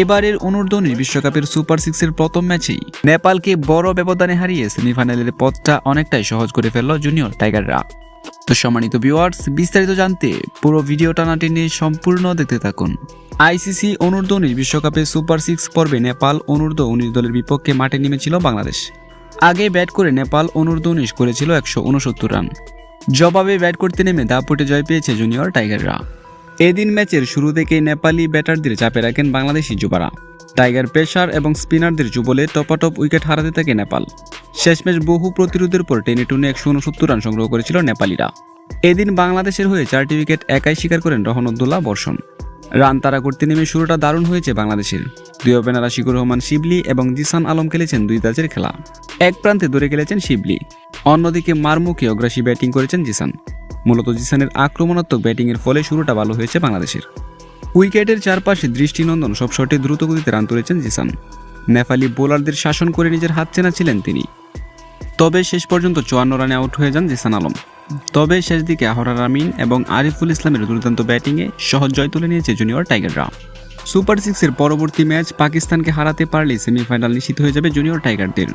এবারের অনূর্ধ্ব বিশ্বকাপের সুপার সিক্সের প্রথম ম্যাচেই নেপালকে বড় ব্যবধানে হারিয়ে সেমিফাইনালের পথটা অনেকটাই সহজ করে ফেলল জুনিয়র টাইগাররা। তো সম্মানিত ভিউয়ার্স, বিস্তারিত জানতে পুরো ভিডিওটা না টেনে সম্পূর্ণ দেখতে থাকুন। আইসিসি অনূর্ধ্ব উনিশ বিশ্বকাপে সুপার সিক্স পর্বে নেপাল অনূর্ধ্ব উনিশ দলের বিপক্ষে মাঠে নেমেছিল বাংলাদেশ। আগে ব্যাট করে নেপাল অনূর্ধ্ব উনিশ করেছিল একশো উনসত্তর রান। জবাবে ব্যাট করতে নেমে দাপুটে জয় পেয়েছে জুনিয়র টাইগাররা। এদিন ম্যাচের শুরু থেকেই নেপালি ব্যাটারদের চাপে রাখেন বাংলাদেশি যুবারা। টাইগার পেসার এবং স্পিনারদের যুবলে টপাটপ উইকেট হারাতে থাকে নেপাল। শেষ ম্যাচ বহু প্রতিরোধের পর টেনে টুনে একশো উনসত্তর রান সংগ্রহ করেছিল নেপালিরা। এদিন বাংলাদেশের হয়ে চারটি উইকেট একাই স্বীকার করেন রহমতুল্লাহ বর্ষণ। রান তারা করতে নেমে শুরুটা দারুণ হয়েছে বাংলাদেশের। দুই ওপেনার আশিকুর রহমান শিবলি এবং জিসান আলম খেলেছেন দুই তাজের খেলা। এক প্রান্তে দূরে খেলেছেন শিবলি। অন্যদিকে মারমুখে অগ্রাসী ব্যাটিং করেছেন জিসান। মূলত জিসানের আক্রমণাত্মক ব্যাটিংয়ের ফলে শুরুটা ভালো হয়েছে বাংলাদেশের। উইকেটের চারপাশে দৃষ্টিনন্দন সব শটে দ্রুতগতিতে রান তুলেছেন জিসান। নেপালি বোলারদের শাসন করে নিজের হাত চেনা ছিলেন তিনি। তবে শেষ পর্যন্ত চুয়ান্ন রানে আউট হয়ে যান জিসান আলম। তবে শেষ দিকে আহরার আমিন এবং আরিফুল ইসলামের দুর্দান্ত ব্যাটিংয়ে সহজ জয় তুলে নিয়েছে জুনিয়র টাইগাররা। সুপার সিক্সের পরবর্তী ম্যাচ পাকিস্তানকে হারাতে পারলে সেমিফাইনাল নিশ্চিত হয়ে যাবে জুনিয়র টাইগারদের।